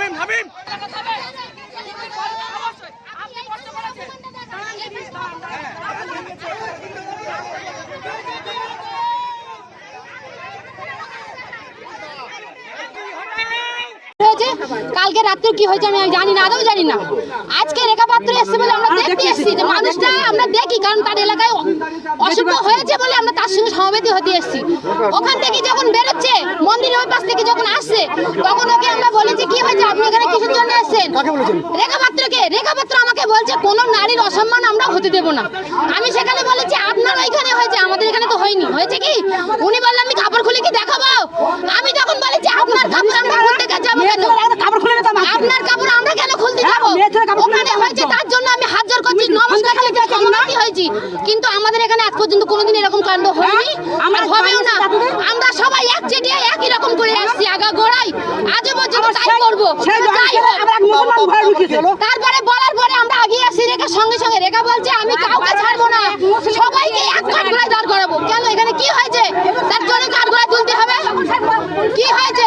হামিম হামিম অবশ্যই আপনি কষ্ট করেছেন কালকে রাত্রে কি হয়েছে আমি জানি না আদৌ জানি না। আজকে রেখা পাত্র এসছে বলে আমরা দেখতে এসেছি যে মানুষটা আমরা দেখি কারণ তার এলাকায় অশুভ হয়েছে বলে আমরা তার সঙ্গে সমবেতি হতে এসেছি। ওখান থেকে যখন বেরোচ্ছে মন্দিরের ওই পাশ থেকে যখন আসছে তখন ওকে আমরা বলেছি কি হয়েছে? আপনি এখানে কিসের জন্য এসেছেন? রেখা পাত্রকে রেখা পাত্র আমাকে বলছে কোনো নারীর অসম্মান আমরা হতে দেব না। আমি সেখানে বলেছি আপনার ওইখানে হয়েছে আমাদের এখানে তো হয়নি। হয়েছে কি? উনি বললেন আমি কাপড় খুলে কি দেখাবো? আপনার কাপড় আমরা খুলতে যাব কেন কাপড় খুলে নিতাম আপনার কাপড় আমরা কেন খুলতে যাব? কাপড় খুলে ওখানে হয়েছে তার জন্য আমি হাত জোর করছি নমস্কার করছি সম্মতি হয়েছি। কিন্তু আমাদের এখানে আজ পর্যন্ত কোনোদিন এরকম কাণ্ড হয়নি। আমরা হবেও না। আমরা সবাই এক চেটিয়া একই রকম করে আসছি আগা গোড়াই আজও পর্যন্ত তাই করব। সেই তাই আমরা মুসলমান ভয় ঢুকিয়েছে। তারপরে বলার পরে আমরা আগিয়ে আসছি রেখা সঙ্গে সঙ্গে। রেখা বলছে আমি কাউকে ছাড়বো না। সবাইকে এক কাঠগড়ায় দাঁড় করাবো কেন এখানে কি হয়েছে তার জন্য কাঠগড়ায় তুলতে হবে কি হয়েছে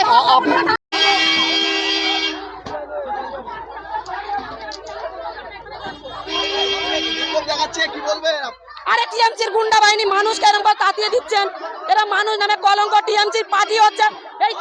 আরে টিএমসির গুন্ডা বাহিনী মানুষকে এরকম করে তাতিয়ে দিচ্ছেন? এরা মানুষ নামে কলঙ্ক টিএমসির পার্টি হচ্ছে। এই